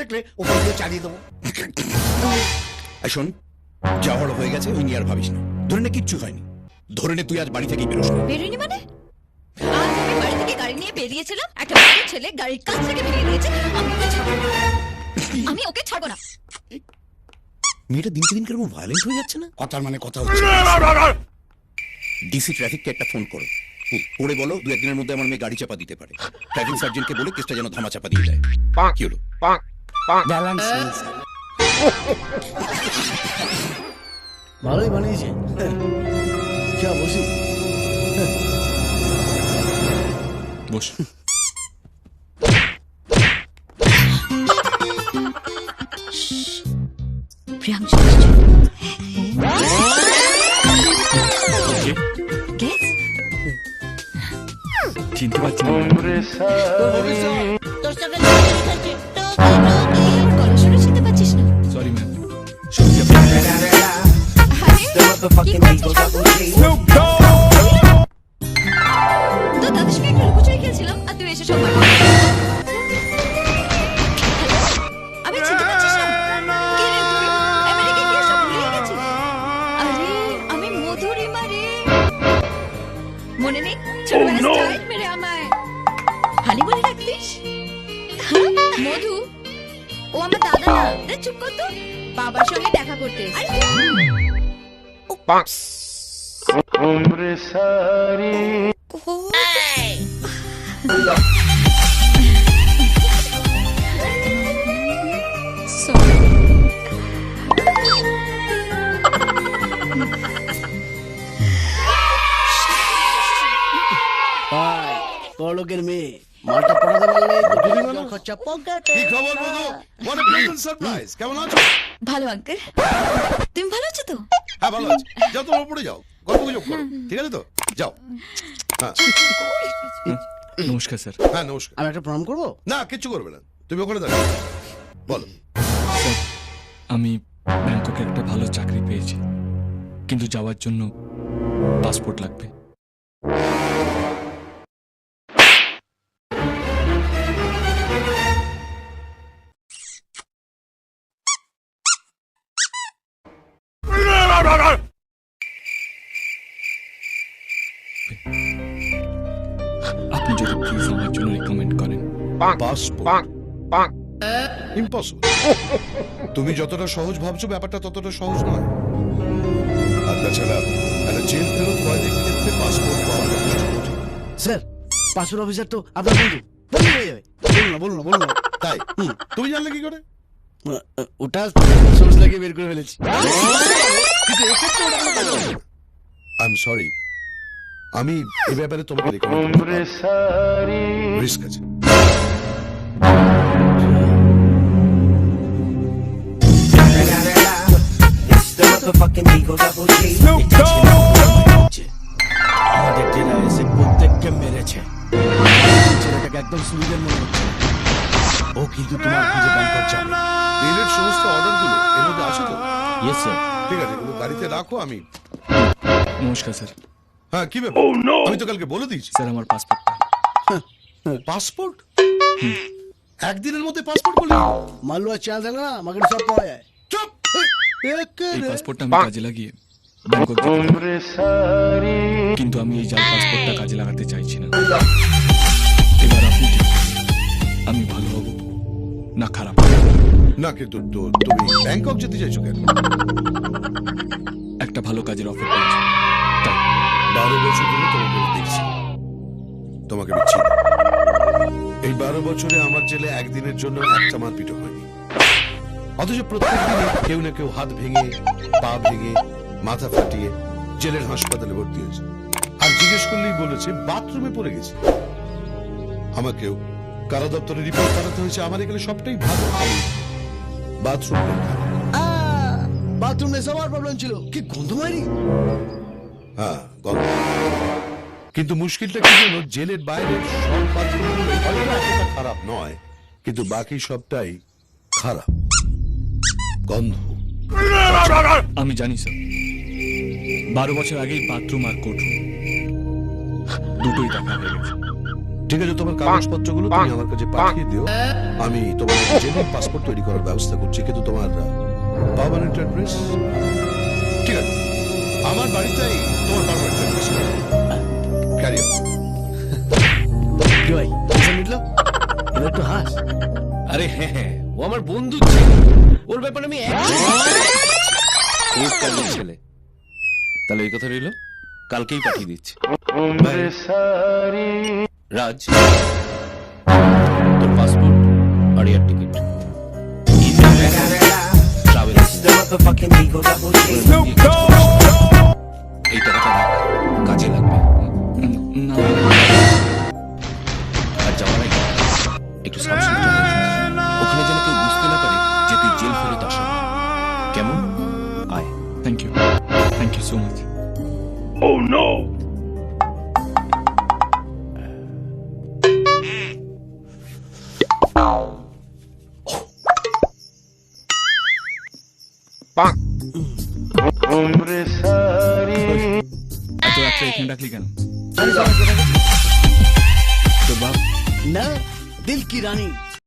দেখলে ওপর দিয়ে চালিয়ে দেবো। আর শোন যা হওয়ার হয়ে গেছে ওই নিয়ে আর ভাবিস না। ধরে নে কিচ্ছু হয়নি। ধরে নে তুই আজ বাড়ি থেকেই বেরোস না। বেরোয়নি মানে? আজ আমি বাড়ি থেকে গাড়ি নিয়ে বেরিয়েছিলাম একটা বাচ্চা ছেলে গাড়ির কাছ থেকে বেরিয়ে দিয়েছে আমি ওকে ছাড়বো না। আমি ওকে ছাড়বো না। মেয়েটা দিনকে দিন কেরকম ভায়োলেন্ট হয়ে যাচ্ছে না? কথার মানে কথা হচ্ছে ডিসি ট্রাফিককে একটা ফোন করো। করে বলো দু একদিনের মধ্যে আমার মেয়ে গাড়ি চাপা দিতে পারে। ট্রাফিক সার্জেন্টকে বলে কেসটা যেন ধামা চাপা দিয়ে। দেয় কি হলো? ব্যালেন্স। ভালোই বানিয়েছে যা বসি বস প্রিয়াংশু আসছে। Guess? চিনতে পারছি না এসে সব আমি চিনতে পারছিস না? কে রে তুই? আমেরিকা গিয়ে সব ভুলে গেছিস? আরে আমি মধুরিমা রে। মনে নেই? ছোটবেলায় স্টাইল মেরে আমায়। হানি বলে রাখতিস? মধু ও আমার দাদা না। রে চুপ কর তো। বাবার সঙ্গে দেখা করতে বড়লোকের মেয়ে মালটা পড়াতে পারলে জল খরচা পকেটে কি খবর বন্ধু হোয়াট এ প্লেজেন্ট সারপ্রাইজ কেমন আছো ভালো আঙ্কেল তুমি ভালো আছো তো? হ্যাঁ ভালো আছি। যাও তোমার উপরে যাও। গল্প গুজব করো ঠিক আছে তো? যাও। হ্যাঁ। নমস্কার স্যার। হ্যাঁ নমস্কার। আমি একটা প্রণাম করব? না কিচ্ছু করবে না। তুমি ওখানে দাঁড়াও বলো। আমি ব্যাংককে একটা ভালো চাকরি পেয়েছি কিন্তু যাওয়ার জন্য পাসপোর্ট লাগবে। জন্য রিকমেন্ড করেন। পাসপোর্ট ইম্পসিবল তুমি যতটা সহজ ভাবছ ব্যাপারটা ততটা সহজ নয়। আর তাছাড়া একটা জেল ফেরত কয়েদের ক্ষেত্রে পাসপোর্ট পাওয়া যথেষ্ট কঠিন। স্যার পাসপোর্ট অফিসার তো আপনার বন্ধু। বন্ধু হয়ে যাবে। বলুন না বলুন না বলুন না। তাই? তুমি জানলে কি করে? ওটা সোর্স লাগিয়ে বের করে ফেলেছি। আই এম সরি আমি এ ব্যাপারে তোমাকে রিস্ক আছে। আমাদের টেরা এসে প্রত্যেককে মেরেছে। ছেলেটাকে একদম মনে হচ্ছে ও কিন্তু তোমার খুঁজে ব্যাংকক যাবে ডিলের সমস্ত অর্ডারগুলো এর মধ্যে আছে তো? ইয়েস স্যার ঠিক আছে গাড়িতে রাখো আমি নমস্কার স্যার হ্যাঁ কি ব্যাপার? আমি তো কালকে বলে দিয়েছি। স্যার আমার পাসপোর্টটা পাসপোর্ট একদিনের মধ্যে পাসপোর্ট বলে মালুয়া চাল দেন না আমাকে সব পাওয়া যায়। চুপ! পাসপোর্টটা আমি কাজে লাগিয়ে। কিন্তু আমি এই জাল পাসপোর্টটা কাজে লাগাতে চাইছি না। এবার আপনি আমি ভালো হব না খারাপ না কিন্তু তো তুমি ব্যাংকক যেতে চাইছো কেন? একটা ভালো কাজের অফার পেয়েছি। বারো বছর ধরে তোমাকে দেখছি। তোমাকে আমি এই বারো বছরে আমার জেলে একদিনের জন্য একটা মারপিটও হয়নি। অথচ প্রত্যেক দিনে কেউ না কেউ হাত ভেঙে, পা ভেঙে, মাথা ফাটিয়ে জেলের হাসপাতালে ভর্তি হয়েছে। আর জিজ্ঞেস করলেই বলেছে, বাথরুমে পড়ে গেছে। আমাকেও কারা দপ্তরে রিপোর্ট করাতে হয়েছে, আমার এখানে সবটাই ভালো। বাথরুম। বাথরুমে সবার প্রবলেম ছিল। কি গন্ধ মারি হ্যাঁ গল্প। কিন্তু মুশকিলটা কি জানো জেলের বাইরে সব বাথরুমগুলো খারাপ। নয় কিন্তু বাকি সবটাই খারাপ। গন্ধ। আমি জানি স্যার। বারো বছর আগেই বাথরুম আর কোর্টরুম। দুটোই দেখা হয়ে গেছে। ঠিক আছে তোমার কাগজপত্রগুলো তুমি আমার কাছে পাঠিয়ে দিও। আমি তোমার জেনুইন পাসপোর্ট তৈরি করার ব্যবস্থা করছি কিন্তু তোমার পার্মানেন্ট অ্যাড্রেস আমার বাড়িটাই তোমার পার্মানেন্ট অ্যাড্রেস ক্যারি কি মিটলো? এবার একটু হাস। আরে হ্যাঁ হ্যাঁ ও আমার বন্ধু ওর ব্যাপারে আমি এক খুব কাজের ছেলে। তাহলে এই কথা রইল? কালকেই পাঠিয়ে দিচ্ছি। রাজ তোর পাসপোর্ট আর এয়ার টিকিট ট্রাভেল এই টাকাটা রাখ, কাজে লাগবে। না। আর যাওয়ার আগে একটু সাবধানে যাবি। ওখানে যেন কেউ বুঝতে না পারে যে তুই জেল ফেরত আসা। কেমন? আয়। Thank you thank you so much এত রাত্রে এখানে ডাকলি কেন তোর বাপ না দিল কি রানী?